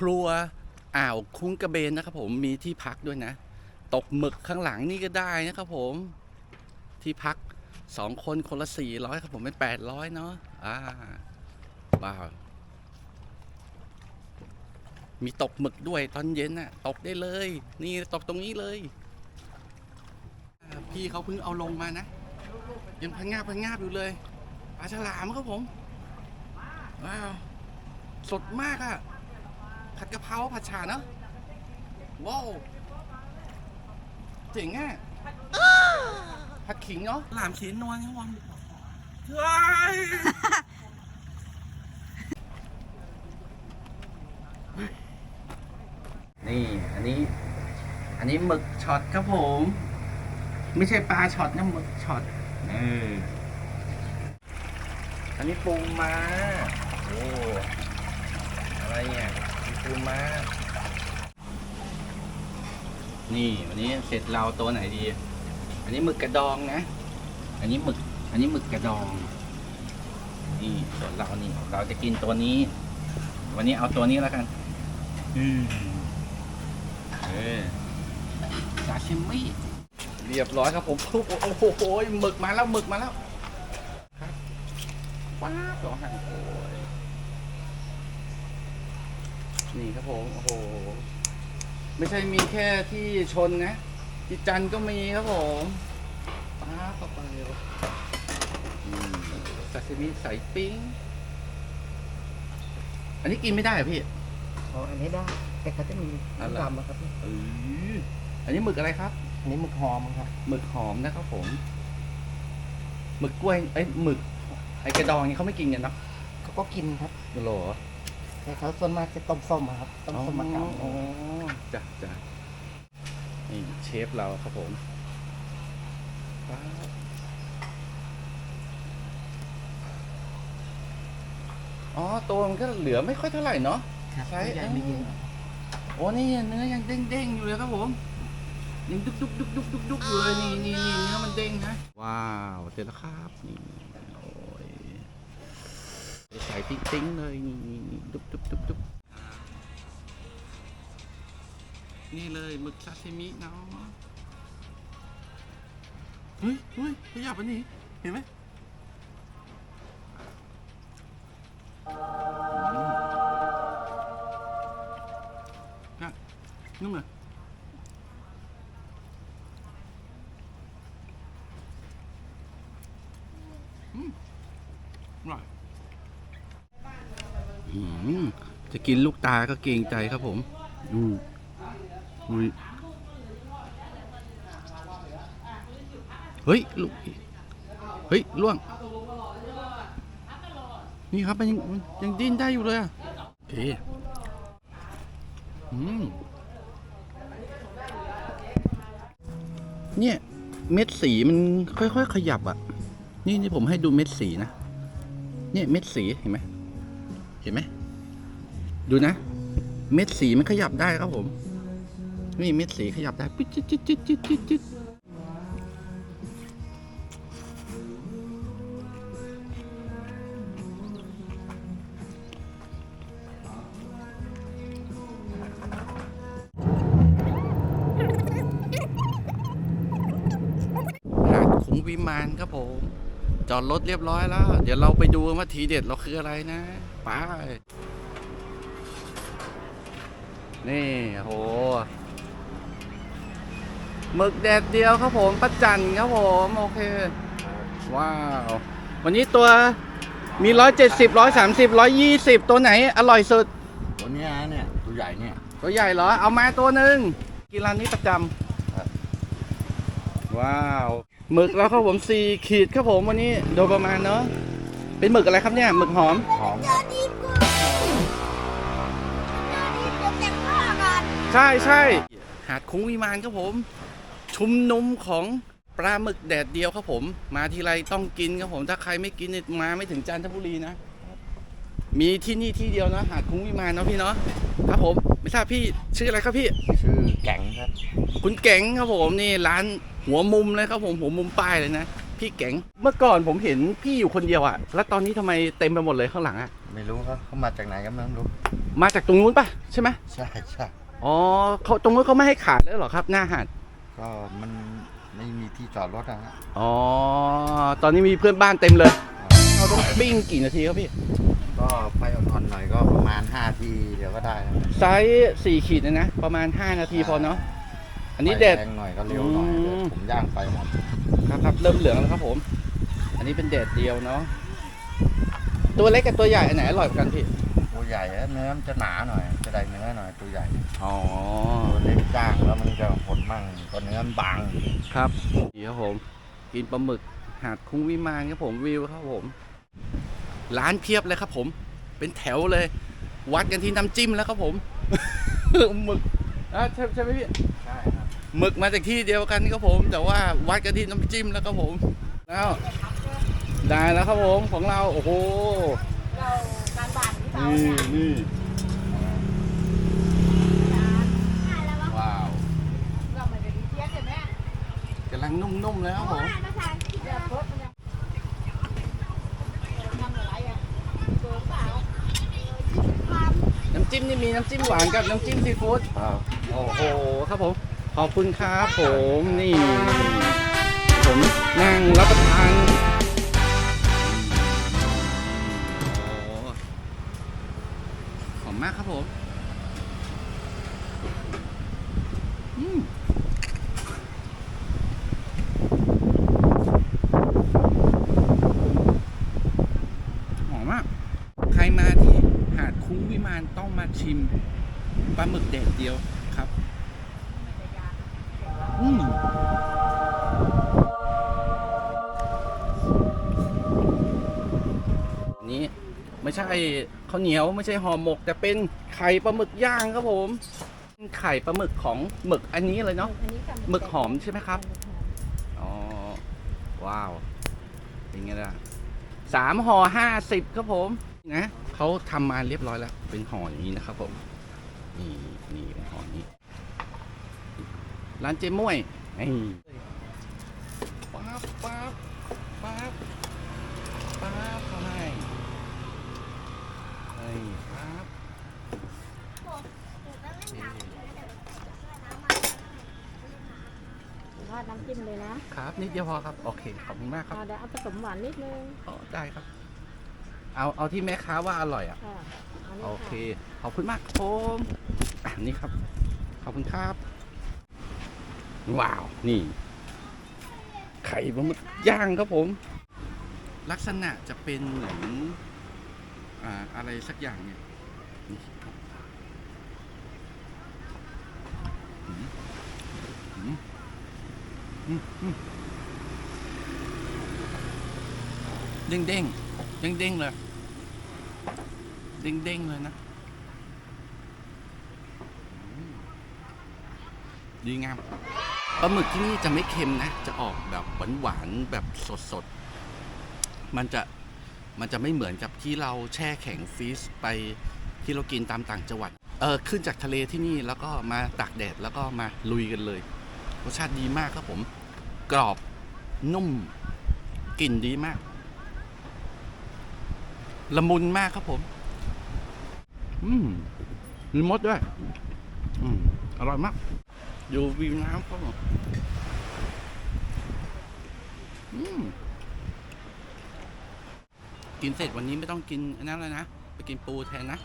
ครัวอ่าวคุ้งกระเบนนะครับผมมีที่พักด้วยนะ ตกหมึกข้างหลังนี่ก็ได้นะครับผมที่พักสองคนคนละสี่ร้อยครับผมเป็นแปดร้อยเนาะอ่าว้าวมีตกหมึกด้วยตอนเย็นน่ะ ตกได้เลย นี่ตกตรงนี้เลย พี่เขาเพิ่งเอาลงมานะ ยังพังงาบพังงาบอยู่เลยปลาฉลามครับผม ว้าว สดมากอะ ผัดกะเพราผัดฉ่าเนาะว้าวเจ๋งอะผัดขิงเนาะหลามขีนนวลครับผมเฮ้ยนี่อันนี้ อันนี้หมึกช็อตครับผม ไม่ใช่ปลาช็อตนะหมึกช็อตเอออันนี้ปูมาโอ้อะไรเนี่ยมี ปูมานี่วันนี้เสร็จเราตัวไหนดี อันนี้หมึกกระดองนะ อันนี้หมึก อันนี้หมึกกระดอง นี่ส่วนเรานี่ เราจะกินตัวนี้ วันนี้เอาตัวนี้แล้วกัน อืมเออซาชิมิเรียบร้อยครับผมโอ้โหหมึกมาแล้วหมึกมาแล้วครับว้าวร้องไห้โอ้ย นี่ครับผมโอ้โหไม่ใช่มีแค่ที่ชนนะที่จันทร์ก็มีครับผมป้าบเข้าไปอืมซาซิมิใส่ปิ้ง อันนี้กินไม่ได้เหรอพี่อ๋ออันนี้ได้ แต่เขาจะมีอะไรน้ำดำอะครับพี่เอออันนี้หมึกอะไรครับอันนี้หมึกหอมครับหมึกหอมนะครับผมหมึกกล้วยเอ้ยหมึก ไอกระดองนี่เขาไม่กินกันเนาะเขาก็กินครับโหรอ แต่เขาส่วนมากจะต้มส้มอะครับต้มส้มมะกาอ๋อจ้ะจ้ะนี่เชฟเราครับผมป๊าบอ๋อตัวมันก็เหลือไม่ค่อยเท่าไหร่เนาะ ครับใช่ใหญ่ไม่เยอะโอ้นี่เนื้อยังเด้งๆอยู่เลยครับผมยังดุกดุกดุกดุกดุกดุกอยู่เลยนี่นี่นี่เนื้อมันเด้งนะ ว้าวเสร็จแล้วครับนี่โอ้ย ใส่ติ๊งติ๊งๆเลยนี่นี่นี่ดุกดุกดุกดุกนี่เลย จะกินลูกตาก็เกรงใจครับผมดูอุ้ยเฮ้ยลูกเฮ้ยล่วง นี่ครับมันยังมันยังดิ้นได้อยู่เลยอะโอเคอืมเนี่ย เม็ดสีมันค่อยๆขยับอะ นี่นี่ผมให้ดูเม็ดสีนะ เนี่ยเม็ดสีเห็นไหม เห็นไหม ดูนะ เม็ดสีมันขยับได้ครับผม นี่เม็ดสีขยับได้ปิ๊ดจิ๊ดจิ๊ดจิ๊ดจิ๊ดจิ๊ดจิ๊ดหาดขุงวิมานครับผม จอดรถเรียบร้อยแล้ว เดี๋ยวเราไปดูกันว่าทีเด็ดเราคืออะไรนะไปนี่โหหมึกแดดเดียวครับผมประจันครับผมโอเค ว้าว วันนี้ตัวมีร้อยเจ็ดสิบร้อยสามสิบร้อยยี่สิบตัวไหนอร่อยสุด ตัวเนี้ยเนี่ย ตัวใหญ่เนี่ย ตัวใหญ่เหรอ เอามาตัวหนึ่งกินร้านนี้ประจครับำว้าว หมึกแล้วครับผมสี่ขีดครับผมวันนี้โดยประมาณเนาะเป็นหมึกอะไรครับเนี่ยหมึกหอมหอมใช่ใช่หาดคุ้งวิมานครับผม ชุมนุมของปลาหมึกแดดเดียวครับผม มาทีไรต้องกินครับผม ถ้าใครไม่กินเนี่ยมาไม่ถึงจันทบุรีนะ มีที่นี่ที่เดียวนะหาดคุ้งวิมานเนาะพี่เนาะครับผม ไม่ทราบพี่ชื่ออะไรครับพี่ ชื่อแก๋งครับ คุณเก๋งครับผมนี่ร้าน หัวมุมเลยครับผมหัวมุมป้ายเลยนะ พี่เก๋งเมื่อก่อนผมเห็นพี่อยู่คนเดียวอะแล้วตอนนี้ทำไมเต็มไปหมดเลยข้างหลังอะไม่รู้เขาเขามาจากไหนก็ไม่รู้ มาจากตรงนู้นปะใช่ไหมใช่ใช่อ๋อเขาตรงนู้นเขาไม่ให้ขายแล้วเหรอครับ หน้าหาดก็มันไม่มีที่จอดรถนะฮะอ๋อตอนนี้มีเพื่อนบ้านเต็มเลยเราต้องปิ้งกี่นาทีครับพี่ก็ไฟอ่อนๆหน่อยก็ประมาณ5ทีเดี๋ยวก็ได้นะไซส์สี่ขีดเนยนะประมาณ 5 นาทีพอเนาะ อันนี้เด็ดไฟแรงหน่อยก็เร็วหน่อยอืมเดี๋ยวผมย่างไฟหมดครับครับเริ่มเหลืองแล้วครับผม อันนี้เป็นเด็ดเดียวเนาะตัวเล็กกับตัวใหญ่อันไหนอร่อยกว่ากันพี่ตัวใหญ่อะเนื้อมันจะหนาหน่อย จะได้เนื้อหน่อยตัวใหญ่อ๋อตัวเล็กย่างแล้วมันจะหดมั่งตัวเนื้อมันบางครับดีครับผม กินปลาหมึกหาดคุ้งวิมานครับผมวิวครับผม ร้านเพียบเลยครับผม เป็นแถวเลย วัดกันที่น้ำจิ้มแล้วครับผม หมึกอะใช่ใช่ไหมพี่ใช่ครับ หมึกมาจากที่เดียวกันครับผม แต่ว่าวัดกันที่น้ำจิ้มแล้วครับผมแล้วได้แล้วครับผมของเราโอ้โหเราการบานที่เรานี่เนี่ยนี่ว้าวเราไม่ได้ดีเทียนใช่ไหมกำลังนุ่มๆเลยครับผมเดี๋ยวรถมันยังทำอะไรอะเกินเปล่าน้ำจิ้มนี่มีน้ำจิ้มหวานกับน้ำจิ้มซีฟู้ดโอ้โหครับผม ขอบคุณครับผมนี่ผมนั่งรับประทานหอมมากครับผมอืมหอมมาก ใครมาที่หาดคุ้งวิมานต้องมาชิมปลาหมึกแดดเดียว นนี้ไม่ใช่ข้าวเหนียวไม่ใช่ห่อหมก แต่เป็นไข่ปลาหมึกย่างครับผมเป็นไข่ปลาหมึกของหมึกอันนี้เลยเนาะอันนี้กับหมึกหอมใช่ไหมครับอ๋อว้าวเป็นไงล่ะสามห่อห้าสิบครับผมนะเขาทำมาเรียบร้อยแล้ว เป็นห่ออย่างนี้นะครับผมนี่นี่เป็นห่อนี้ ร้านเจ๊ม่วยนี่ป๊าบป๊าบป๊าบป๊าบเขาให้เฮ้ยป๊าบราดน้ำจิ้มเลยนะครับนิดเดียวพอครับ โอเค ขอบคุณมากครับอ่าเดี๋ยวเอาผสมหวานนิดนึงอ๋อได้ครับ เอาเอาที่แม่ค้าว่าอร่อยอะ ค่ะนนี้โอค่ะเค ขอบคุณมากครับผมอะนี่ครับ ขอบคุณครับ ว้าว นี่ ไข่ปลาหมึกย่างครับผม ลักษณะจะเป็นเหมือนอ่าอะไรสักอย่างเนี่ยเด้งเด้งเด้งเด้งเลย เด้งๆเลยนะอืม ดีงามปลาหมึกที่นี่จะไม่เค็มนะ จะออกแบบหวานๆแบบสดๆ มันจะมันจะไม่เหมือนกับที่เราแช่แข็งฟรีซไปที่เรากินตามต่างจังหวัด เออขึ้นจากทะเลที่นี่แล้วก็มาตากแดดแล้วก็มาลุยกันเลย รสชาติดีมากครับผม กรอบนุ่มกลิ่นดีมาก ละมุนมากครับผม อืมมีมดด้วย อืมอร่อยมาก ดูวิวน้ำเขาอกินเสร็จวันนี้ไม่ต้องกินอันนั้นแล้วนะ ไปกินปูแทนนะ